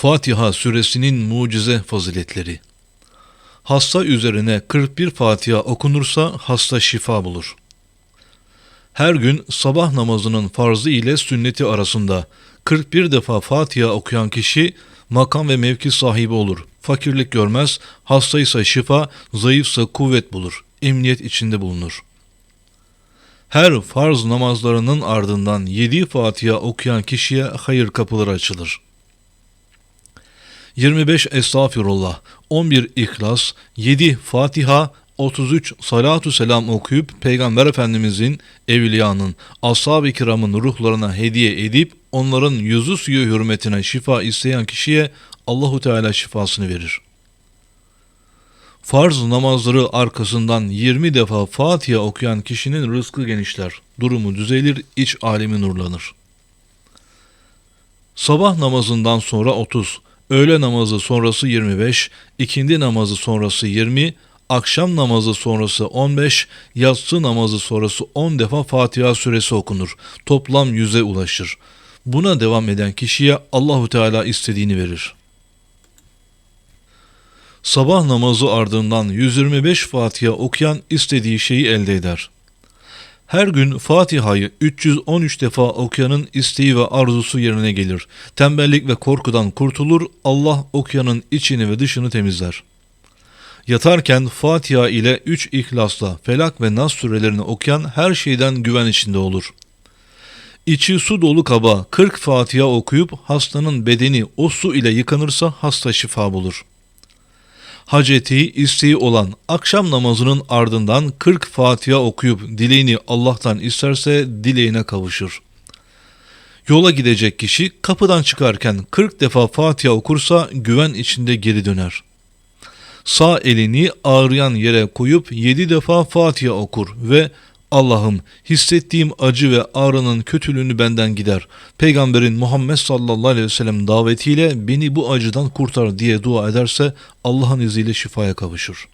Fatiha suresinin mucize faziletleri. Hasta üzerine 41 Fatiha okunursa hasta şifa bulur. Her gün sabah namazının farzı ile sünneti arasında 41 defa Fatiha okuyan kişi makam ve mevki sahibi olur. Fakirlik görmez, hastaysa şifa, zayıfsa kuvvet bulur, emniyet içinde bulunur. Her farz namazlarının ardından 7 Fatiha okuyan kişiye hayır kapıları açılır.'' 25 Estağfirullah, 11 İhlas, 7 Fatiha, 33 Salatu Selam okuyup Peygamber Efendimizin, evliyanın, ashab-ı kiramın ruhlarına hediye edip onların yüzü suyu hürmetine şifa isteyen kişiye Allahu Teala şifasını verir. Farz namazları arkasından 20 defa Fatiha okuyan kişinin rızkı genişler, durumu düzelir, iç alemi nurlanır. Sabah namazından sonra 30, öğle namazı sonrası 25, ikindi namazı sonrası 20, akşam namazı sonrası 15, yatsı namazı sonrası 10 defa Fatiha suresi okunur. Toplam 100'e ulaşır. Buna devam eden kişiye Allahu Teala istediğini verir. Sabah namazı ardından 125 Fatiha okuyan istediği şeyi elde eder. Her gün Fatiha'yı 313 defa okuyanın isteği ve arzusu yerine gelir. Tembellik ve korkudan kurtulur, Allah okuyanın içini ve dışını temizler. Yatarken Fatiha ile 3 ihlasla Felak ve Nas surelerini okuyan her şeyden güven içinde olur. İçi su dolu kaba 40 Fatiha okuyup hastanın bedeni o su ile yıkanırsa hasta şifa bulur haceti, isteği olan akşam namazının ardından 40 Fatiha okuyup dileğini Allah'tan isterse dileğine kavuşur. Yola gidecek kişi kapıdan çıkarken 40 defa Fatiha okursa güven içinde geri döner. Sağ elini ağrıyan yere koyup 7 defa Fatiha okur ve Allah'ım hissettiğim acı ve ağrının kötülüğünü benden gider. Peygamberin Muhammed sallallahu aleyhi ve sellem davetiyle beni bu acıdan kurtar diye dua ederse Allah'ın izniyle şifaya kavuşur.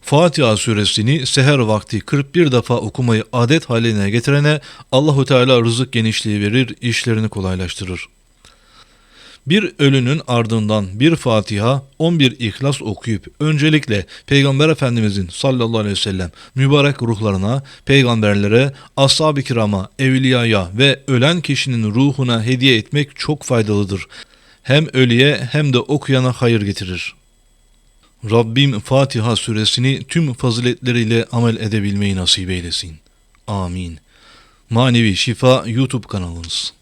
Fatiha suresini seher vakti 41 defa okumayı adet haline getirene Allahu Teala rızık genişliği verir, işlerini kolaylaştırır. Bir ölünün ardından bir Fatiha, 11 İhlas okuyup öncelikle Peygamber Efendimizin sallallahu aleyhi ve sellem mübarek ruhlarına, peygamberlere, ashab-ı kirama, evliyaya ve ölen kişinin ruhuna hediye etmek çok faydalıdır. Hem ölüye hem de okuyana hayır getirir. Rabbim Fatiha suresini tüm faziletleriyle amel edebilmeyi nasip eylesin. Amin. Manevi Şifa YouTube kanalımız.